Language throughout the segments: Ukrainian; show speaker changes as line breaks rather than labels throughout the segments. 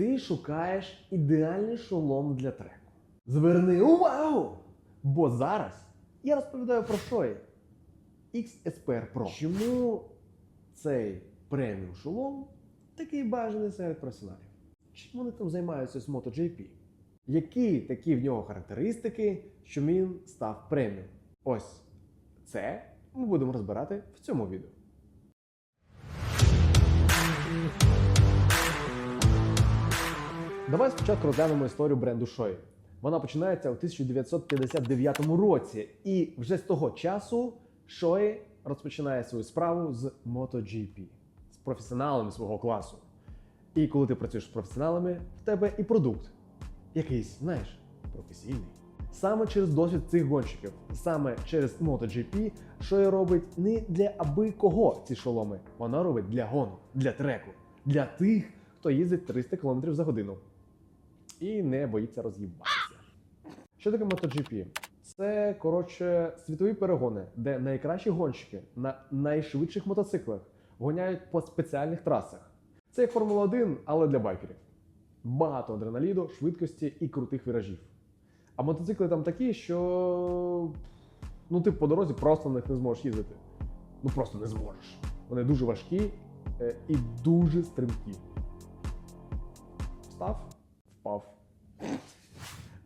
Ти шукаєш ідеальний шолом для треку. Зверни увагу! Бо зараз я розповідаю про що є. XSPR Pro. Чому цей преміум шолом такий бажаний серед професіоналів? Чим вони там займаються з MotoGP? Які такі в нього характеристики, що він став преміум? Ось це ми будемо розбирати в цьому відео. Давай спочатку розглянемо історію бренду Шої. Вона починається у 1959 році, і вже з того часу Шої розпочинає свою справу з MotoGP, з професіоналами свого класу. І коли ти працюєш з професіоналами, в тебе і продукт якийсь, знаєш, професійний. Саме через досвід цих гонщиків, саме через MotoGP, Шої робить не для аби кого ці шоломи, вона робить для гонок, для треку, для тих, хто їздить 300 км за годину і не боїться роз'їбатися. Що таке MotoGP? Це коротше світові перегони, де найкращі гонщики на найшвидших мотоциклах гоняють по спеціальних трасах. Це як Формула 1, але для байкерів. Багато адреналіну, швидкості і крутих віражів. А мотоцикли там такі, що ну ти по дорозі просто на них не зможеш їздити. Ну просто не зможеш. Вони дуже важкі е, і дуже стрімкі. Встав, впав.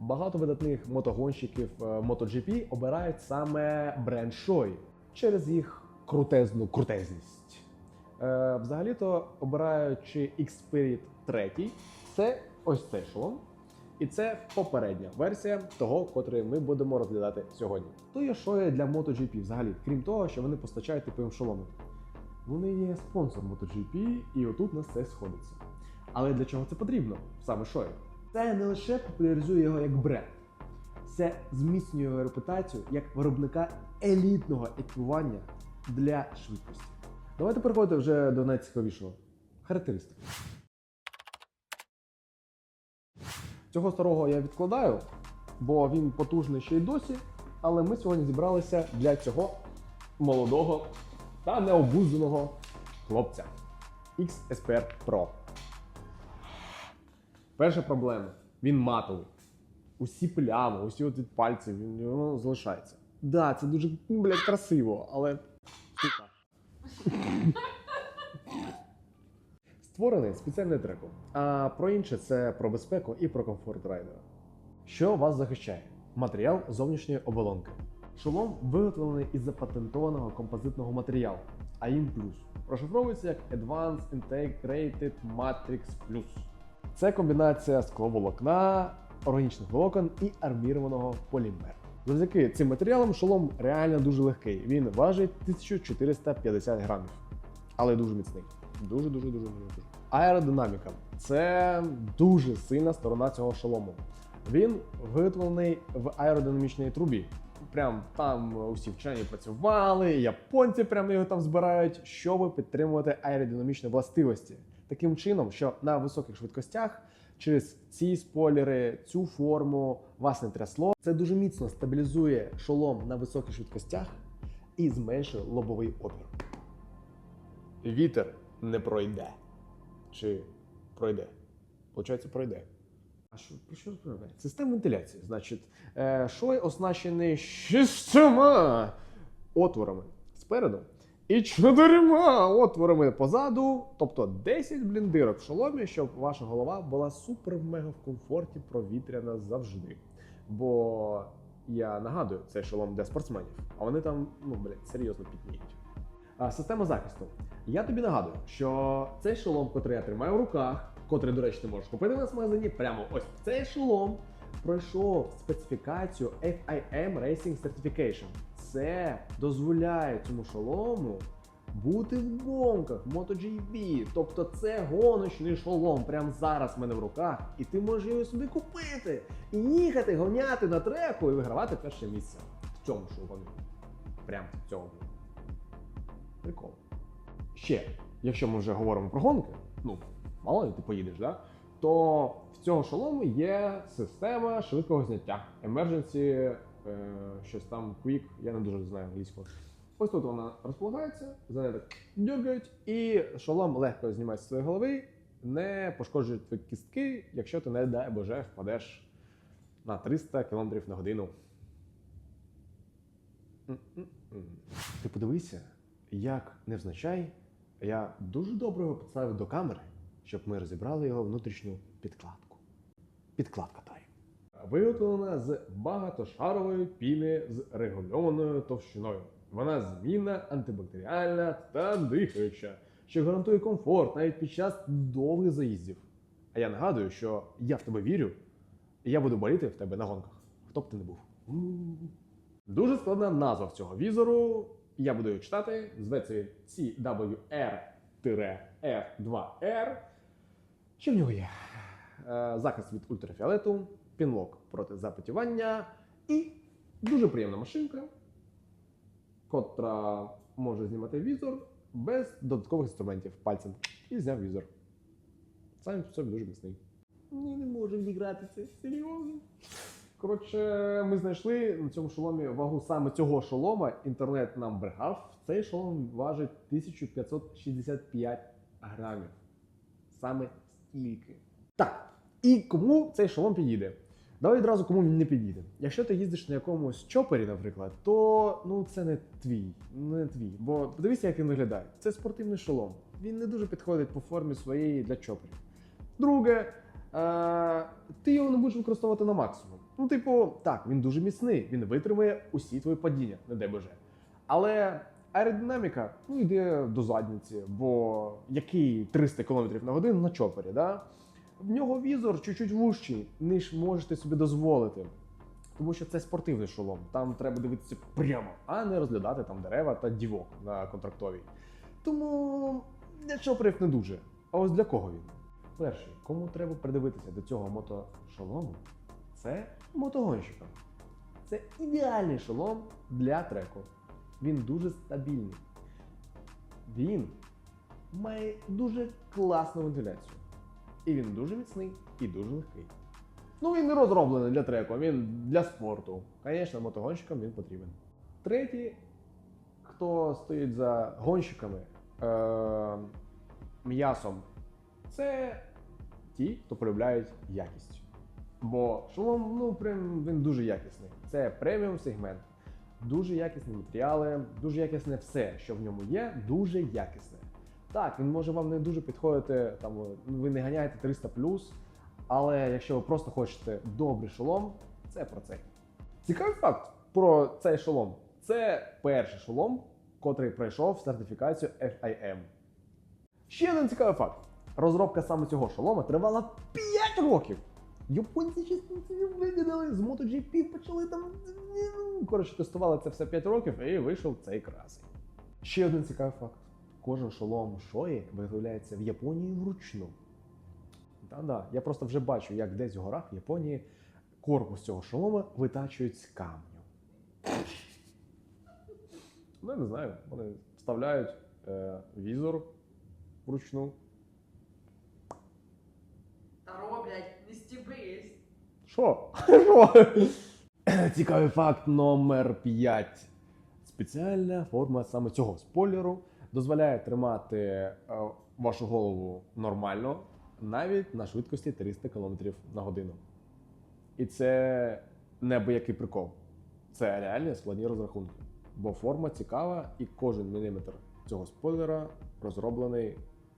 Багато видатних мотогонщиків е, MotoGP обирають саме бренд Shoei через їх крутезну крутезність. Е, взагалі-то обираючи Xperia 3, це ось цей шолом. І це попередня версія того, котрий ми будемо розглядати сьогодні. То є Shoei для MotoGP взагалі, крім того, що вони постачають типовим шоломом. Вони є спонсором MotoGP, і отут у нас це сходиться. Але для чого це потрібно? Саме Shoei? Це не лише популяризує його як бренд, це зміцнює його репутацію як виробника елітного екіпування для швидкості. Давайте переходити вже до найцікавішого характеристики. Цього старого я відкладаю, бо він потужний ще й досі. Але ми сьогодні зібралися для цього молодого та необузданого хлопця XSPR Pro. Перша проблема. Він матовий. Усі плями, усі от від пальців, він воно залишається. Да, це дуже блядь, красиво, але. Сука. Створений спеціальний треком. А про інше це про безпеку і про комфорт райдера. Що вас захищає? Матеріал зовнішньої оболонки. Шолом виготовлений із запатентованого композитного матеріалу AIM+. Розшифровується як Advanced Integrated Matrix Plus. Це комбінація скловолокна, органічних волокон і армірованого полімеру. Завдяки цим матеріалам шолом реально дуже легкий. Він важить 1450 грамів, але дуже міцний. Дуже, дуже, дуже, дуже. Аеродинаміка це дуже сильна сторона цього шолому. Він виготовлений в аеродинамічній трубі. Прям там усі вчені працювали, японці прям його там збирають, щоб підтримувати аеродинамічні властивості. Таким чином, що на високих швидкостях через ці спойлери, цю форму вас не трясло. Це дуже міцно стабілізує шолом на високих швидкостях і зменшує лобовий опір. Вітер не пройде. Чи пройде? Получається, пройде. А що про що розповідає? Система вентиляції. Значить, е, шой оснащений шістьма отворами спереду і чотирма отворами позаду, тобто 10 бліндирок в шоломі, щоб ваша голова була супер-мега в комфорті провітряна завжди. Бо я нагадую, це шолом для спортсменів, а вони там, ну блядь, серйозно підніють. А, Система захисту. Я тобі нагадую, що цей шолом, котрий я тримаю в руках, котрий, до речі, ти можеш купити в нас в магазині, прямо ось цей шолом пройшов специфікацію FIM Racing Certification. Це дозволяє цьому шолому бути в гонках MotoGP. Тобто це гоночний шолом прямо зараз в мене в руках, і ти можеш його собі купити і їхати, гоняти на треку і вигравати перше місце в цьому шоломі. Прямо в цьому. Прикол. Ще, якщо ми вже говоримо про гонки, ну, мало ли ти поїдеш, да? то в цього шолому є система швидкого зняття. Emergency, щось там quick, я не дуже знаю англійського. Ось тут вона розполагається, за нею так дергають, і шолом легко знімається з своєї голови, не пошкоджують твої кістки, якщо ти, не дай Боже, впадеш на 300 км на годину. Ти подивися, як невзначай, я дуже добре його підставив до камери, щоб ми розібрали його внутрішню підкладку. Підкладка тайм. Виготовлена з багатошарової піни з регульованою товщиною. Вона змінна, антибактеріальна та дихаюча, що гарантує комфорт навіть під час довгих заїздів. А я нагадую, що я в тебе вірю, і я буду боліти в тебе на гонках, хто б ти не був. Дуже складна назва в цього візору. Я буду її читати. Зветься він CWR-F2R. Що в нього є? Е, Захист від ультрафіолету, пінлок проти запотівання і дуже приємна машинка, котра може знімати візор без додаткових інструментів пальцем. І зняв візор. Сам по собі дуже міцний. Ні, не можу відіграти це. Серйозно. Коротше, ми знайшли на цьому шоломі вагу саме цього шолома. Інтернет нам брехав. Цей шолом важить 1565 грамів. Саме стільки. Так. І кому цей шолом підійде? Давай відразу кому він не підійде. Якщо ти їздиш на якомусь чопері, наприклад, то ну це не твій, не твій. Бо подивися, як він виглядає. Це спортивний шолом. Він не дуже підходить по формі своєї для чоперів. Друге, е, ти його не будеш використовувати на максимум. Ну, типу, так, він дуже міцний, він витримує усі твої падіння, не дай боже. Але аеродинаміка ну, йде до задниці, бо який 300 км на годину на чопері, да? В нього візор чуть-чуть вужчий, ніж можете собі дозволити. Тому що це спортивний шолом, там треба дивитися прямо, а не розглядати там дерева та дівок на контрактовій. Тому для чоперів не дуже. А ось для кого він? Перший, кому треба придивитися до цього мотошолому, це мотогонщикам. Це ідеальний шолом для треку. Він дуже стабільний. Він має дуже класну вентиляцію. І він дуже міцний і дуже легкий. Ну, він не розроблений для треку, він для спорту. Звісно, мотогонщикам він потрібен. Третій, хто стоїть за гонщиками е- м'ясом, це ті, хто полюбляють якість. Бо шолом, ну, прям він дуже якісний. Це преміум сегмент. Дуже якісні матеріали, дуже якісне все, що в ньому є, дуже якісне. Так, він може вам не дуже підходити, там ви не ганяєте 300 але якщо ви просто хочете добрий шолом, це про це. Цікавий факт про цей шолом. Це перший шолом, котрий пройшов сертифікацію FIM. Ще один цікавий факт. Розробка саме цього шолома тривала 5 років. Японці собі виділили, з MotoGP почали там. Коротше, тестували це все 5 років і вийшов цей красий. Ще один цікавий факт. Кожен шолом Шої виготовляється в Японії вручну. Та-да, я просто вже бачу, як десь в горах в Японії корпус цього шолома витачують з камню. Ну, я не знаю, вони вставляють е, візор вручну.
Та роблять, не стібись.
Що? Що? Цікавий факт номер 5. Спеціальна форма саме цього спойлеру дозволяє тримати е, вашу голову нормально навіть на швидкості 300 км на годину. І це неабиякий прикол. Це реальні складні розрахунки. Бо форма цікава, і кожен міліметр цього спойлера розроблений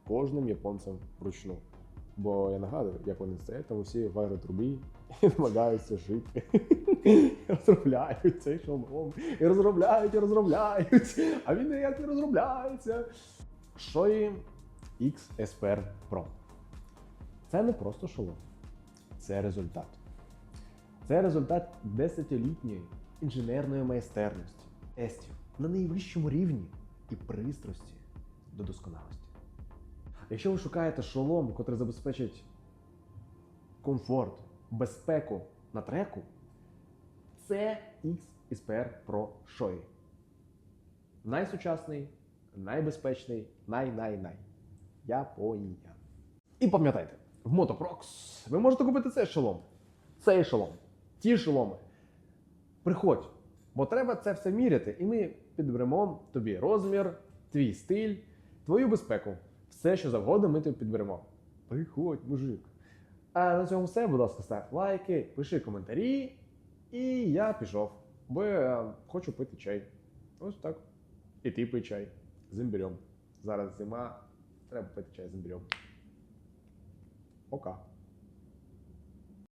кожним японцем вручну. Бо я нагадую, як вони стоять там усі в аеротрубі і намагаються жити. І розробляють цей шолом. І розробляють, і розробляють. А він ніяк не розробляється. Шої X SPR Pro. Це не просто шолом, це результат. Це результат десятилітньої інженерної майстерності, тестів на найвищому рівні і пристрасті до досконалості. Якщо ви шукаєте шолом, котрий забезпечить комфорт, безпеку на треку, це XSPR Pro Shoei. Найсучасний, найбезпечний, най-най-най. Японія. І пам'ятайте, в Motoprox ви можете купити цей шолом, цей шолом, ті шоломи. Приходь, бо треба це все міряти, і ми підберемо тобі розмір, твій стиль, твою безпеку. Все, що завгодно, ми тобі підберемо. Приходь, мужик. А на цьому все, будь ласка, став лайки, пиши коментарі. І я пішов, бо я хочу пити чай. Ось так. І ти пий чай з імбирем. Зараз зима, треба пити чай з імбирем. Пока.